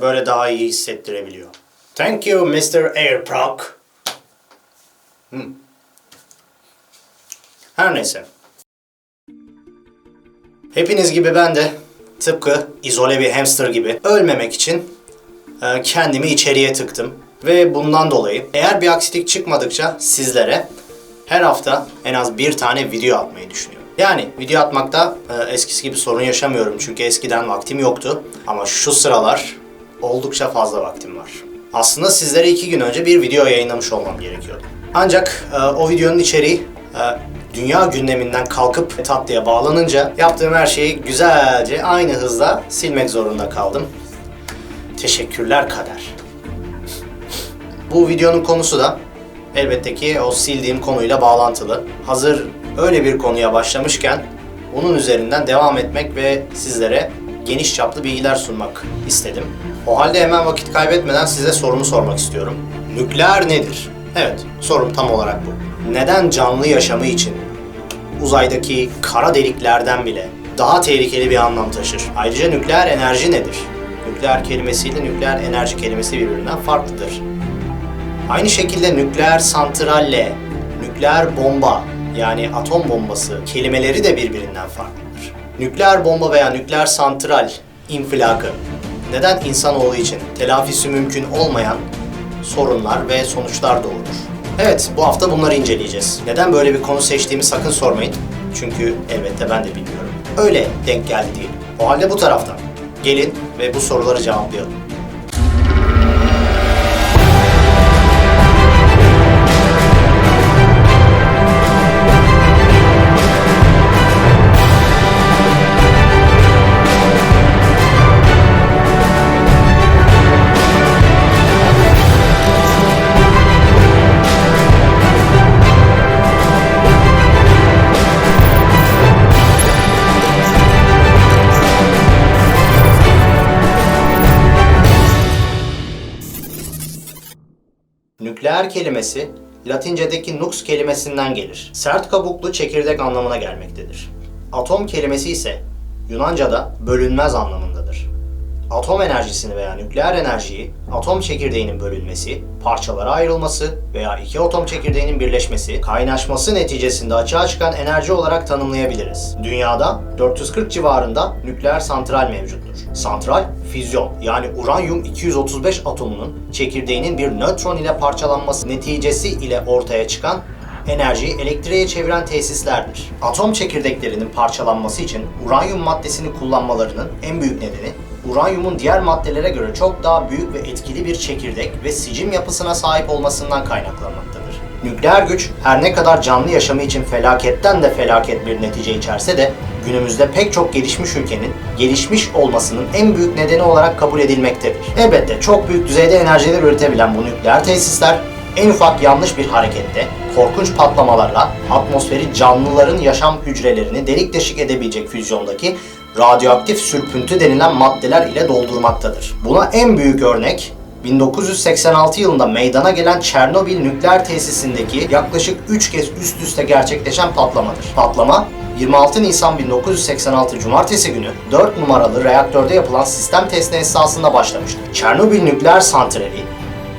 böyle daha iyi hissettirebiliyor. Thank you Mr. Airproc. Hmm. Her neyse. Hepiniz gibi ben de tıpkı izole bir hamster gibi ölmemek için e, kendimi içeriye tıktım. Ve bundan dolayı eğer bir aksilik çıkmadıkça sizlere her hafta en az bir tane video atmayı düşünüyorum. Yani video atmakta e, eskisi gibi sorun yaşamıyorum çünkü eskiden vaktim yoktu. Ama şu sıralar oldukça fazla vaktim var. Aslında sizlere iki gün önce bir video yayınlamış olmam gerekiyordu. Ancak e, o videonun içeriği e, dünya gündeminden kalkıp tatlıya bağlanınca yaptığım her şeyi güzelce aynı hızla silmek zorunda kaldım. Teşekkürler kader. Bu videonun konusu da elbette ki o sildiğim konuyla bağlantılı. Hazır öyle bir konuya başlamışken onun üzerinden devam etmek ve sizlere geniş çaplı bilgiler sunmak istedim. O halde hemen vakit kaybetmeden size sorumu sormak istiyorum. Nükleer nedir? Evet, sorum tam olarak bu. Neden canlı yaşamı için uzaydaki kara deliklerden bile daha tehlikeli bir anlam taşır? Ayrıca nükleer enerji nedir? Nükleer kelimesiyle nükleer enerji kelimesi birbirinden farklıdır. Aynı şekilde nükleer santralle, nükleer bomba yani atom bombası kelimeleri de birbirinden farklıdır. Nükleer bomba veya nükleer santral infilakı neden insanoğlu için telafisi mümkün olmayan sorunlar ve sonuçlar doğurur? Evet, bu hafta bunları inceleyeceğiz. Neden böyle bir konu seçtiğimi sakın sormayın. Çünkü elbette ben de bilmiyorum. Öyle denk geldi diyelim. O halde bu taraftan. Gelin ve bu soruları cevaplayalım. Nükleer kelimesi Latince'deki nux kelimesinden gelir. Sert kabuklu çekirdek anlamına gelmektedir. Atom kelimesi ise Yunanca'da bölünmez anlamındadır. Atom enerjisini veya nükleer enerjiyi atom çekirdeğinin bölünmesi, parçalara ayrılması veya iki atom çekirdeğinin birleşmesi, kaynaşması neticesinde açığa çıkan enerji olarak tanımlayabiliriz. Dünyada 440 civarında nükleer santral mevcuttur. Santral, füzyon yani uranyum 235 atomunun çekirdeğinin bir nötron ile parçalanması neticesi ile ortaya çıkan enerjiyi elektriğe çeviren tesislerdir. Atom çekirdeklerinin parçalanması için uranyum maddesini kullanmalarının en büyük nedeni uranyumun diğer maddelere göre çok daha büyük ve etkili bir çekirdek ve sicim yapısına sahip olmasından kaynaklanmaktadır. Nükleer güç her ne kadar canlı yaşamı için felaketten de felaket bir netice içerse de günümüzde pek çok gelişmiş ülkenin gelişmiş olmasının en büyük nedeni olarak kabul edilmektedir. Elbette çok büyük düzeyde enerjiler üretebilen bu nükleer tesisler en ufak yanlış bir harekette korkunç patlamalarla atmosferi canlıların yaşam hücrelerini delik deşik edebilecek füzyondaki radyoaktif sürpüntü denilen maddeler ile doldurmaktadır. Buna en büyük örnek 1986 yılında meydana gelen Çernobil nükleer tesisindeki yaklaşık 3 kez üst üste gerçekleşen patlamadır. Patlama 26 Nisan 1986 Cumartesi günü 4 numaralı reaktörde yapılan sistem testi esnasında başlamıştır. Çernobil nükleer santrali,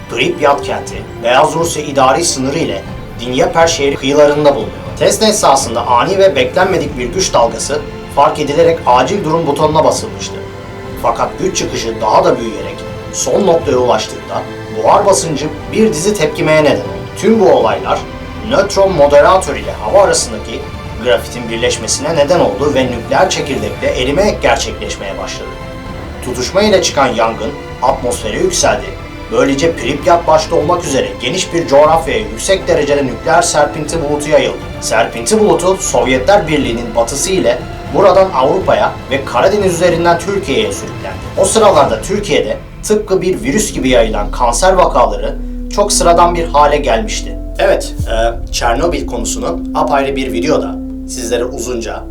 Pripyat kenti, Beyaz Rusya idari sınırı ile Dnyeper şehri kıyılarında bulunuyor. Test esnasında ani ve beklenmedik bir güç dalgası fark edilerek acil durum butonuna basılmıştı. Fakat güç çıkışı daha da büyüyerek son noktaya ulaştığında buhar basıncı bir dizi tepkimeye neden oldu. Tüm bu olaylar nötron moderatör ile hava arasındaki grafitin birleşmesine neden oldu ve nükleer çekirdekle erime gerçekleşmeye başladı. Tutuşma ile çıkan yangın atmosfere yükseldi. Böylece Pripyat başta olmak üzere geniş bir coğrafyaya yüksek derecede nükleer serpinti bulutu yayıldı. Serpinti bulutu Sovyetler Birliği'nin batısı ile buradan Avrupa'ya ve Karadeniz üzerinden Türkiye'ye sürüklendi. O sıralarda Türkiye'de tıpkı bir virüs gibi yayılan kanser vakaları çok sıradan bir hale gelmişti. Evet, e, Çernobil konusunu apayrı bir videoda sizlere uzunca,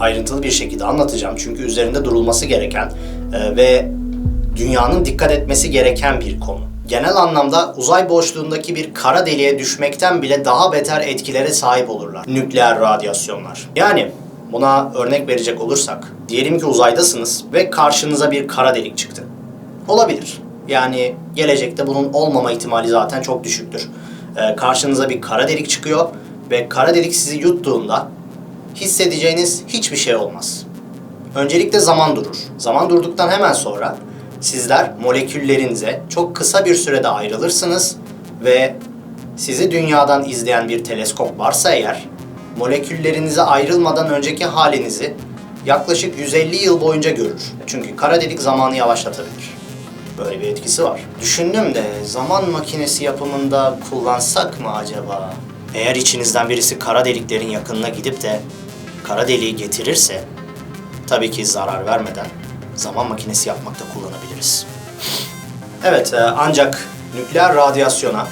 ayrıntılı bir şekilde anlatacağım. Çünkü üzerinde durulması gereken e, ve dünyanın dikkat etmesi gereken bir konu. Genel anlamda uzay boşluğundaki bir kara deliğe düşmekten bile daha beter etkilere sahip olurlar. Nükleer radyasyonlar. Yani Buna örnek verecek olursak, diyelim ki uzaydasınız ve karşınıza bir kara delik çıktı. Olabilir. Yani gelecekte bunun olmama ihtimali zaten çok düşüktür. Ee, karşınıza bir kara delik çıkıyor ve kara delik sizi yuttuğunda hissedeceğiniz hiçbir şey olmaz. Öncelikle zaman durur. Zaman durduktan hemen sonra sizler moleküllerinize çok kısa bir sürede ayrılırsınız ve sizi dünyadan izleyen bir teleskop varsa eğer moleküllerinize ayrılmadan önceki halinizi yaklaşık 150 yıl boyunca görür. Çünkü kara delik zamanı yavaşlatabilir. Böyle bir etkisi var. Düşündüm de zaman makinesi yapımında kullansak mı acaba? Eğer içinizden birisi kara deliklerin yakınına gidip de kara deliği getirirse tabii ki zarar vermeden zaman makinesi yapmakta kullanabiliriz. Evet e, ancak nükleer radyasyona,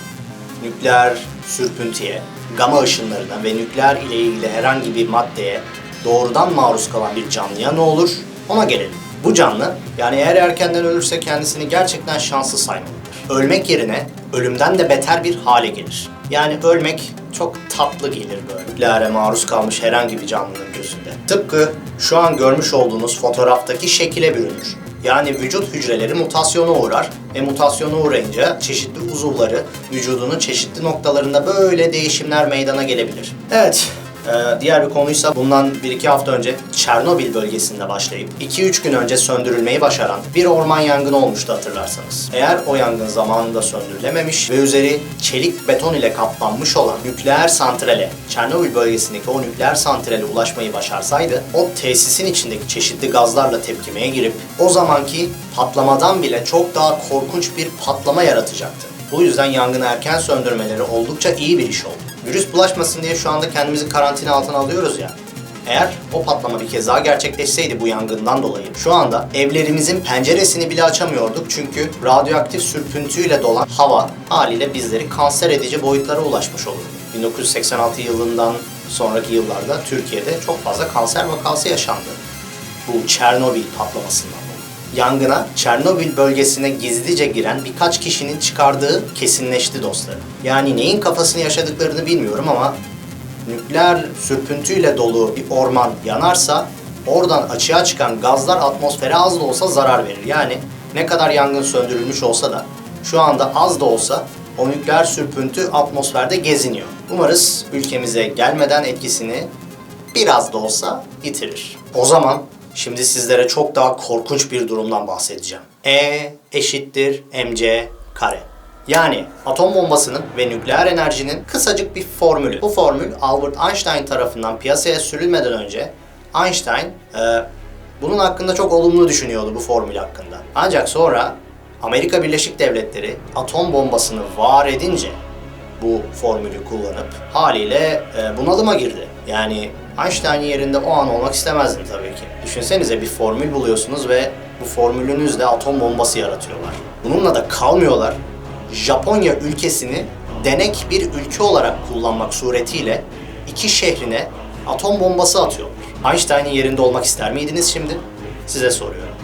nükleer sürpüntüye, gama ışınlarına ve nükleer ile ilgili herhangi bir maddeye doğrudan maruz kalan bir canlıya ne olur ona gelelim. Bu canlı yani eğer erkenden ölürse kendisini gerçekten şanslı saymalıdır. Ölmek yerine ölümden de beter bir hale gelir. Yani ölmek çok tatlı gelir böyle. Nükleere maruz kalmış herhangi bir canlının gözünde. Tıpkı şu an görmüş olduğunuz fotoğraftaki şekile bürünür. Yani vücut hücreleri mutasyona uğrar ve mutasyona uğrayınca çeşitli uzuvları vücudunun çeşitli noktalarında böyle değişimler meydana gelebilir. Evet, ee, diğer bir konuysa bundan 1-2 hafta önce Çernobil bölgesinde başlayıp 2-3 gün önce söndürülmeyi başaran bir orman yangını olmuştu hatırlarsanız. Eğer o yangın zamanında söndürülememiş ve üzeri çelik beton ile kaplanmış olan nükleer santrale, Çernobil bölgesindeki o nükleer santrale ulaşmayı başarsaydı o tesisin içindeki çeşitli gazlarla tepkimeye girip o zamanki patlamadan bile çok daha korkunç bir patlama yaratacaktı. Bu yüzden yangını erken söndürmeleri oldukça iyi bir iş oldu. Virüs bulaşmasın diye şu anda kendimizi karantina altına alıyoruz ya. Eğer o patlama bir kez daha gerçekleşseydi bu yangından dolayı şu anda evlerimizin penceresini bile açamıyorduk çünkü radyoaktif sürpüntüyle dolan hava haliyle bizleri kanser edici boyutlara ulaşmış olurdu. 1986 yılından sonraki yıllarda Türkiye'de çok fazla kanser vakası yaşandı. Bu Çernobil patlamasından dolayı. Yangına Çernobil bölgesine gizlice giren birkaç kişinin çıkardığı kesinleşti dostlarım. Yani neyin kafasını yaşadıklarını bilmiyorum ama nükleer sürpüntüyle dolu bir orman yanarsa oradan açığa çıkan gazlar atmosfere az da olsa zarar verir. Yani ne kadar yangın söndürülmüş olsa da şu anda az da olsa o nükleer sürpüntü atmosferde geziniyor. Umarız ülkemize gelmeden etkisini biraz da olsa yitirir. O zaman şimdi sizlere çok daha korkunç bir durumdan bahsedeceğim. E eşittir mc kare. Yani atom bombasının ve nükleer enerjinin kısacık bir formülü. Bu formül Albert Einstein tarafından piyasaya sürülmeden önce Einstein e, bunun hakkında çok olumlu düşünüyordu bu formül hakkında. Ancak sonra Amerika Birleşik Devletleri atom bombasını var edince bu formülü kullanıp haliyle e, bunalıma girdi. Yani Einstein'in yerinde o an olmak istemezdim tabii ki. Düşünsenize bir formül buluyorsunuz ve bu formülünüzle atom bombası yaratıyorlar. Bununla da kalmıyorlar. Japonya ülkesini denek bir ülke olarak kullanmak suretiyle iki şehrine atom bombası atıyorlar. Einstein'in yerinde olmak ister miydiniz şimdi? Size soruyorum.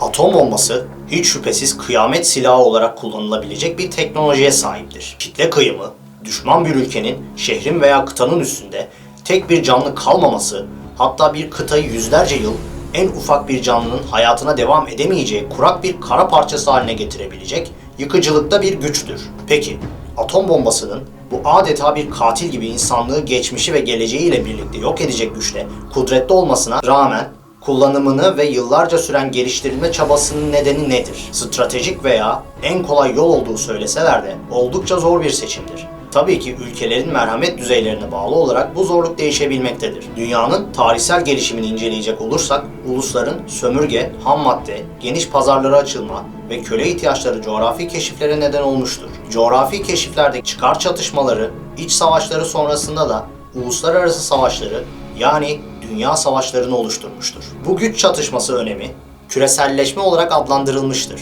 Atom bombası hiç şüphesiz kıyamet silahı olarak kullanılabilecek bir teknolojiye sahiptir. Kitle kıyımı, düşman bir ülkenin, şehrin veya kıtanın üstünde tek bir canlı kalmaması, hatta bir kıtayı yüzlerce yıl en ufak bir canlının hayatına devam edemeyeceği kurak bir kara parçası haline getirebilecek yıkıcılıkta bir güçtür. Peki, atom bombasının bu adeta bir katil gibi insanlığı geçmişi ve geleceğiyle birlikte yok edecek güçte kudretli olmasına rağmen kullanımını ve yıllarca süren geliştirilme çabasının nedeni nedir? Stratejik veya en kolay yol olduğu söyleseler de oldukça zor bir seçimdir. Tabii ki ülkelerin merhamet düzeylerine bağlı olarak bu zorluk değişebilmektedir. Dünyanın tarihsel gelişimini inceleyecek olursak, ulusların sömürge, ham madde, geniş pazarlara açılma ve köle ihtiyaçları coğrafi keşiflere neden olmuştur. Coğrafi keşiflerdeki çıkar çatışmaları, iç savaşları sonrasında da uluslararası savaşları yani dünya savaşlarını oluşturmuştur. Bu güç çatışması önemi küreselleşme olarak adlandırılmıştır.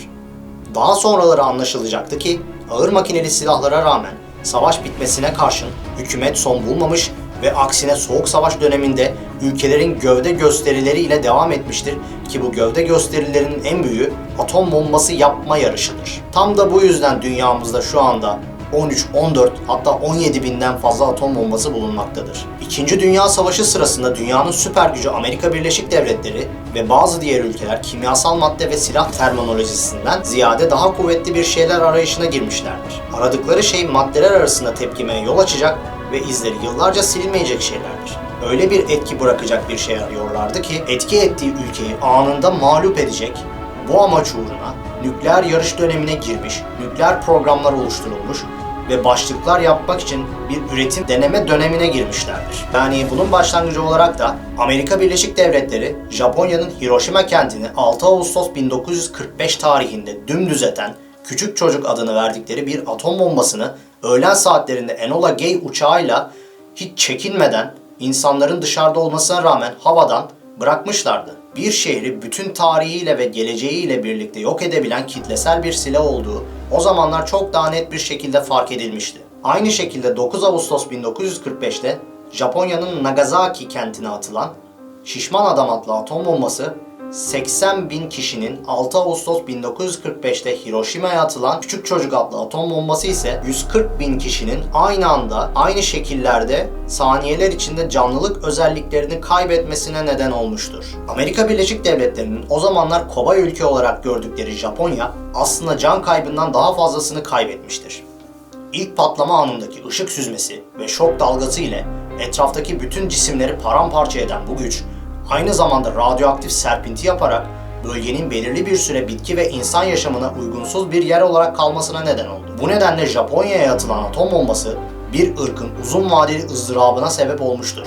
Daha sonraları anlaşılacaktı ki ağır makineli silahlara rağmen savaş bitmesine karşın hükümet son bulmamış ve aksine Soğuk Savaş döneminde ülkelerin gövde gösterileriyle devam etmiştir ki bu gövde gösterilerinin en büyüğü atom bombası yapma yarışıdır. Tam da bu yüzden dünyamızda şu anda 13, 14 hatta 17 binden fazla atom bombası bulunmaktadır. İkinci Dünya Savaşı sırasında dünyanın süper gücü Amerika Birleşik Devletleri ve bazı diğer ülkeler kimyasal madde ve silah terminolojisinden ziyade daha kuvvetli bir şeyler arayışına girmişlerdir. Aradıkları şey maddeler arasında tepkimeye yol açacak ve izleri yıllarca silinmeyecek şeylerdir. Öyle bir etki bırakacak bir şey arıyorlardı ki etki ettiği ülkeyi anında mağlup edecek, bu amaç uğruna nükleer yarış dönemine girmiş, nükleer programlar oluşturulmuş ve başlıklar yapmak için bir üretim deneme dönemine girmişlerdir. Yani bunun başlangıcı olarak da Amerika Birleşik Devletleri Japonya'nın Hiroşima kentini 6 Ağustos 1945 tarihinde dümdüz eten küçük çocuk adını verdikleri bir atom bombasını öğlen saatlerinde Enola Gay uçağıyla hiç çekinmeden insanların dışarıda olmasına rağmen havadan bırakmışlardı. Bir şehri bütün tarihiyle ve geleceğiyle birlikte yok edebilen kitlesel bir silah olduğu o zamanlar çok daha net bir şekilde fark edilmişti. Aynı şekilde 9 Ağustos 1945'te Japonya'nın Nagasaki kentine atılan Şişman Adam adlı atom bombası 80 bin kişinin 6 Ağustos 1945'te Hiroşima'ya atılan Küçük Çocuk adlı atom bombası ise 140 bin kişinin aynı anda aynı şekillerde saniyeler içinde canlılık özelliklerini kaybetmesine neden olmuştur. Amerika Birleşik Devletleri'nin o zamanlar kobay ülke olarak gördükleri Japonya aslında can kaybından daha fazlasını kaybetmiştir. İlk patlama anındaki ışık süzmesi ve şok dalgası ile etraftaki bütün cisimleri paramparça eden bu güç aynı zamanda radyoaktif serpinti yaparak bölgenin belirli bir süre bitki ve insan yaşamına uygunsuz bir yer olarak kalmasına neden oldu. Bu nedenle Japonya'ya atılan atom bombası bir ırkın uzun vadeli ızdırabına sebep olmuştur.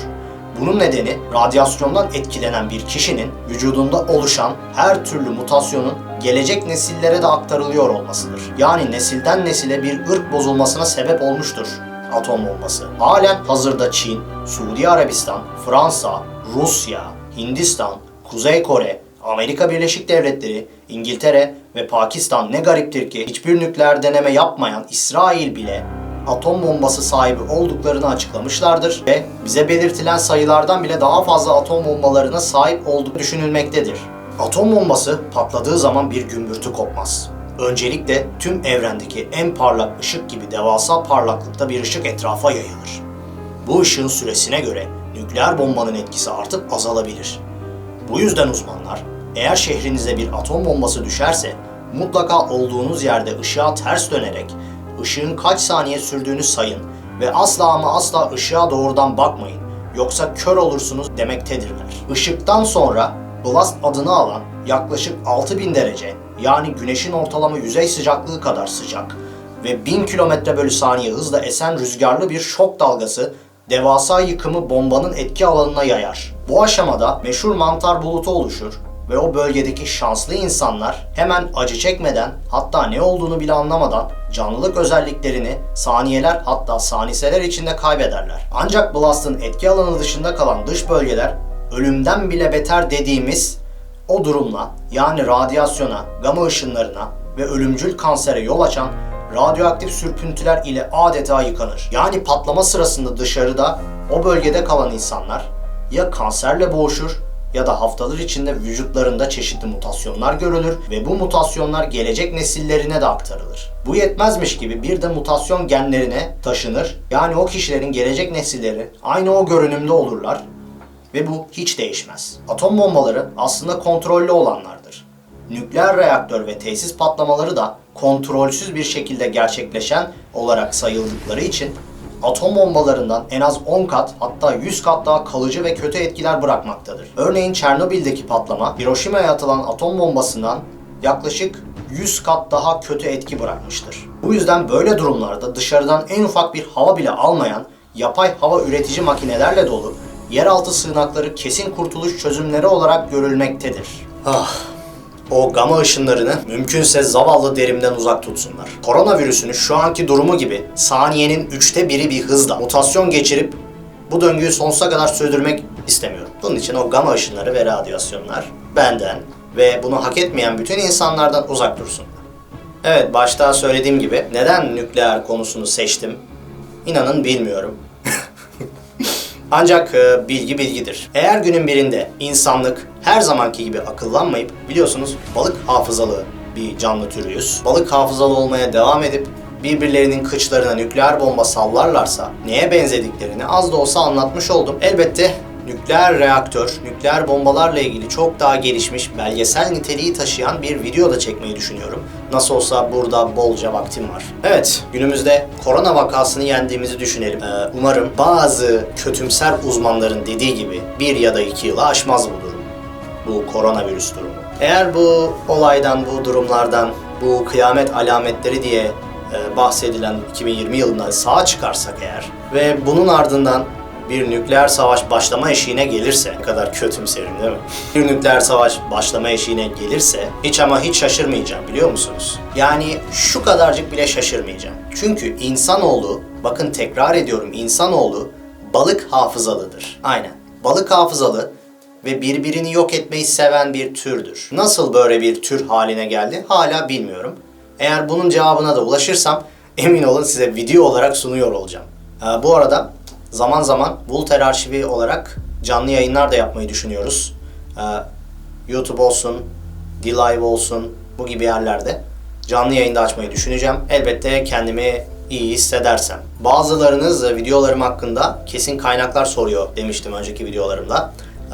Bunun nedeni radyasyondan etkilenen bir kişinin vücudunda oluşan her türlü mutasyonun gelecek nesillere de aktarılıyor olmasıdır. Yani nesilden nesile bir ırk bozulmasına sebep olmuştur atom bombası. Halen hazırda Çin, Suudi Arabistan, Fransa, Rusya, Hindistan, Kuzey Kore, Amerika Birleşik Devletleri, İngiltere ve Pakistan ne gariptir ki hiçbir nükleer deneme yapmayan İsrail bile atom bombası sahibi olduklarını açıklamışlardır ve bize belirtilen sayılardan bile daha fazla atom bombalarına sahip olduğu düşünülmektedir. Atom bombası patladığı zaman bir gümbürtü kopmaz. Öncelikle tüm evrendeki en parlak ışık gibi devasa parlaklıkta bir ışık etrafa yayılır. Bu ışığın süresine göre nükleer bombanın etkisi artıp azalabilir. Bu yüzden uzmanlar eğer şehrinize bir atom bombası düşerse mutlaka olduğunuz yerde ışığa ters dönerek ışığın kaç saniye sürdüğünü sayın ve asla ama asla ışığa doğrudan bakmayın yoksa kör olursunuz demektedirler. Işıktan sonra blast adını alan yaklaşık 6000 derece yani güneşin ortalama yüzey sıcaklığı kadar sıcak ve 1000 km bölü saniye hızla esen rüzgarlı bir şok dalgası devasa yıkımı bombanın etki alanına yayar. Bu aşamada meşhur mantar bulutu oluşur ve o bölgedeki şanslı insanlar hemen acı çekmeden hatta ne olduğunu bile anlamadan canlılık özelliklerini saniyeler hatta saniseler içinde kaybederler. Ancak Blast'ın etki alanı dışında kalan dış bölgeler ölümden bile beter dediğimiz o durumla yani radyasyona, gama ışınlarına ve ölümcül kansere yol açan radyoaktif sürpüntüler ile adeta yıkanır. Yani patlama sırasında dışarıda o bölgede kalan insanlar ya kanserle boğuşur ya da haftalar içinde vücutlarında çeşitli mutasyonlar görülür ve bu mutasyonlar gelecek nesillerine de aktarılır. Bu yetmezmiş gibi bir de mutasyon genlerine taşınır. Yani o kişilerin gelecek nesilleri aynı o görünümde olurlar ve bu hiç değişmez. Atom bombaları aslında kontrollü olanlardır. Nükleer reaktör ve tesis patlamaları da kontrolsüz bir şekilde gerçekleşen olarak sayıldıkları için atom bombalarından en az 10 kat hatta 100 kat daha kalıcı ve kötü etkiler bırakmaktadır. Örneğin Çernobil'deki patlama Hiroşima'ya atılan atom bombasından yaklaşık 100 kat daha kötü etki bırakmıştır. Bu yüzden böyle durumlarda dışarıdan en ufak bir hava bile almayan yapay hava üretici makinelerle dolu yeraltı sığınakları kesin kurtuluş çözümleri olarak görülmektedir. Ah, o gama ışınlarını mümkünse zavallı derimden uzak tutsunlar. Koronavirüsünü şu anki durumu gibi saniyenin üçte biri bir hızla mutasyon geçirip bu döngüyü sonsuza kadar sürdürmek istemiyorum. Bunun için o gama ışınları ve radyasyonlar benden ve bunu hak etmeyen bütün insanlardan uzak dursunlar. Evet başta söylediğim gibi neden nükleer konusunu seçtim? İnanın bilmiyorum. Ancak e, bilgi bilgidir. Eğer günün birinde insanlık her zamanki gibi akıllanmayıp biliyorsunuz balık hafızalı bir canlı türüyüz. Balık hafızalı olmaya devam edip birbirlerinin kıçlarına nükleer bomba sallarlarsa neye benzediklerini az da olsa anlatmış oldum. Elbette nükleer reaktör, nükleer bombalarla ilgili çok daha gelişmiş belgesel niteliği taşıyan bir video da çekmeyi düşünüyorum. Nasıl olsa burada bolca vaktim var. Evet, günümüzde korona vakasını yendiğimizi düşünelim. Ee, umarım bazı kötümser uzmanların dediği gibi bir ya da iki yılı aşmaz bu durum. Bu koronavirüs durumu. Eğer bu olaydan, bu durumlardan, bu kıyamet alametleri diye e, bahsedilen 2020 yılında sağa çıkarsak eğer ve bunun ardından bir nükleer savaş başlama eşiğine gelirse, ne kadar kötümserim değil mi? Bir nükleer savaş başlama eşiğine gelirse hiç ama hiç şaşırmayacağım biliyor musunuz? Yani şu kadarcık bile şaşırmayacağım. Çünkü insanoğlu, bakın tekrar ediyorum insanoğlu balık hafızalıdır. Aynen. Balık hafızalı ve birbirini yok etmeyi seven bir türdür. Nasıl böyle bir tür haline geldi hala bilmiyorum. Eğer bunun cevabına da ulaşırsam emin olun size video olarak sunuyor olacağım. Ee, bu arada zaman zaman Voltaire arşivi olarak canlı yayınlar da yapmayı düşünüyoruz. Ee, YouTube olsun, D-Live olsun bu gibi yerlerde canlı yayında açmayı düşüneceğim. Elbette kendimi iyi hissedersem. Bazılarınız videolarım hakkında kesin kaynaklar soruyor demiştim önceki videolarımda.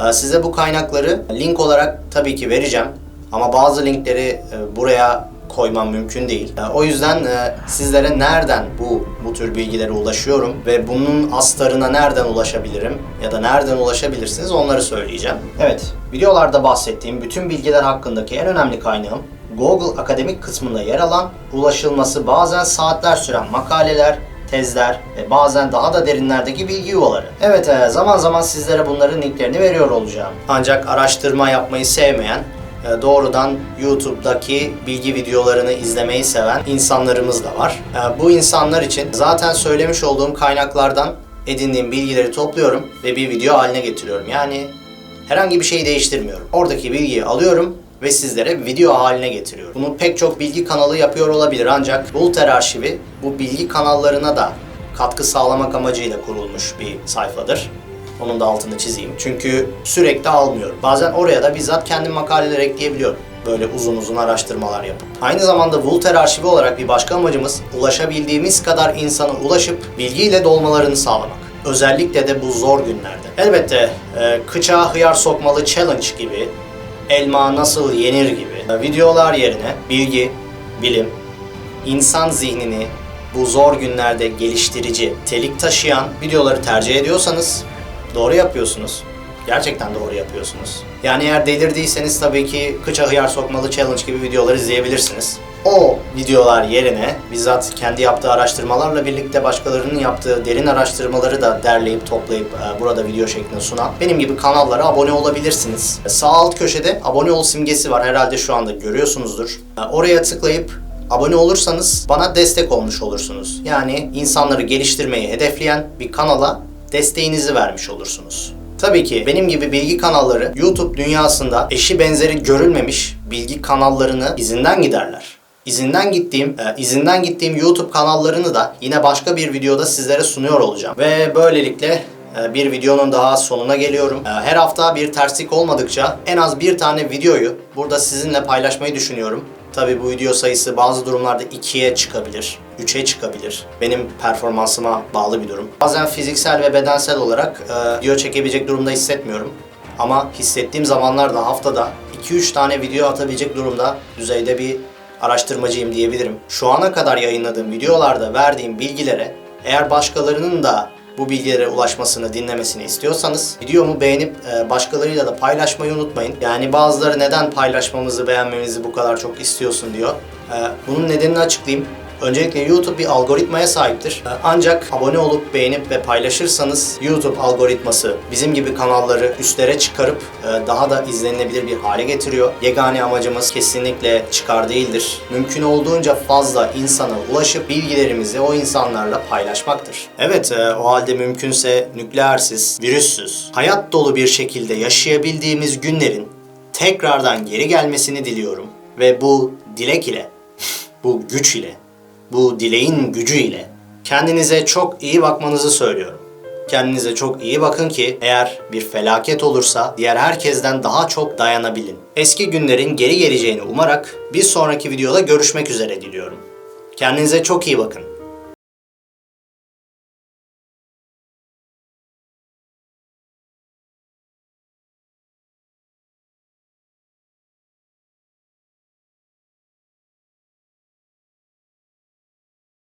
Ee, Size bu kaynakları link olarak tabii ki vereceğim. Ama bazı linkleri e, buraya koymam mümkün değil. E, O yüzden e, sizlere nereden bu bu tür bilgilere ulaşıyorum ve bunun astarına nereden ulaşabilirim ya da nereden ulaşabilirsiniz onları söyleyeceğim. Evet, videolarda bahsettiğim bütün bilgiler hakkındaki en önemli kaynağım Google akademik kısmında yer alan, ulaşılması bazen saatler süren makaleler, tezler ve bazen daha da derinlerdeki bilgi yuvaları. Evet e, zaman zaman sizlere bunların linklerini veriyor olacağım. Ancak araştırma yapmayı sevmeyen, doğrudan YouTube'daki bilgi videolarını izlemeyi seven insanlarımız da var. E, Bu insanlar için zaten söylemiş olduğum kaynaklardan edindiğim bilgileri topluyorum ve bir video haline getiriyorum. Yani herhangi bir şeyi değiştirmiyorum. Oradaki bilgiyi alıyorum ve sizlere video haline getiriyorum. Bunu pek çok bilgi kanalı yapıyor olabilir ancak Voltaire arşivi bu bilgi kanallarına da katkı sağlamak amacıyla kurulmuş bir sayfadır. Onun da altını çizeyim. Çünkü sürekli almıyorum. Bazen oraya da bizzat kendim makaleler ekleyebiliyorum. Böyle uzun uzun araştırmalar yapıp. Aynı zamanda Voltaire arşivi olarak bir başka amacımız ulaşabildiğimiz kadar insana ulaşıp bilgiyle dolmalarını sağlamak. Özellikle de bu zor günlerde. Elbette e, kıçağa hıyar sokmalı challenge gibi elma nasıl yenir gibi e, videolar yerine bilgi, bilim, insan zihnini bu zor günlerde geliştirici, telik taşıyan videoları tercih ediyorsanız doğru yapıyorsunuz. Gerçekten doğru yapıyorsunuz. Yani eğer delirdiyseniz tabii ki kıça hıyar sokmalı challenge gibi videoları izleyebilirsiniz. O videolar yerine bizzat kendi yaptığı araştırmalarla birlikte başkalarının yaptığı derin araştırmaları da derleyip toplayıp e, burada video şeklinde sunan benim gibi kanallara abone olabilirsiniz. Sağ alt köşede abone ol simgesi var herhalde şu anda görüyorsunuzdur. E, Oraya tıklayıp abone olursanız bana destek olmuş olursunuz. Yani insanları geliştirmeyi hedefleyen bir kanala desteğinizi vermiş olursunuz. Tabii ki benim gibi bilgi kanalları YouTube dünyasında eşi benzeri görülmemiş bilgi kanallarını izinden giderler. İzinden gittiğim, e, izinden gittiğim YouTube kanallarını da yine başka bir videoda sizlere sunuyor olacağım. Ve böylelikle e, bir videonun daha sonuna geliyorum. E, Her hafta bir terslik olmadıkça en az bir tane videoyu burada sizinle paylaşmayı düşünüyorum. Tabii bu video sayısı bazı durumlarda 2'ye çıkabilir, 3'e çıkabilir. Benim performansıma bağlı bir durum. Bazen fiziksel ve bedensel olarak e, video çekebilecek durumda hissetmiyorum. Ama hissettiğim zamanlarda haftada 2-3 tane video atabilecek durumda düzeyde bir araştırmacıyım diyebilirim. Şu ana kadar yayınladığım videolarda verdiğim bilgilere eğer başkalarının da bu bilgilere ulaşmasını, dinlemesini istiyorsanız videomu beğenip e, başkalarıyla da paylaşmayı unutmayın. Yani bazıları neden paylaşmamızı, beğenmemizi bu kadar çok istiyorsun diyor. E, Bunun nedenini açıklayayım. Öncelikle YouTube bir algoritmaya sahiptir. E, Ancak abone olup beğenip ve paylaşırsanız YouTube algoritması bizim gibi kanalları üstlere çıkarıp e, daha da izlenilebilir bir hale getiriyor. Yegane amacımız kesinlikle çıkar değildir. Mümkün olduğunca fazla insana ulaşıp bilgilerimizi o insanlarla paylaşmaktır. Evet e, o halde mümkünse nükleersiz, virüssüz, hayat dolu bir şekilde yaşayabildiğimiz günlerin tekrardan geri gelmesini diliyorum. Ve bu dilek ile, bu güç ile bu dileğin gücü ile kendinize çok iyi bakmanızı söylüyorum. Kendinize çok iyi bakın ki eğer bir felaket olursa diğer herkesten daha çok dayanabilin. Eski günlerin geri geleceğini umarak bir sonraki videoda görüşmek üzere diliyorum. Kendinize çok iyi bakın.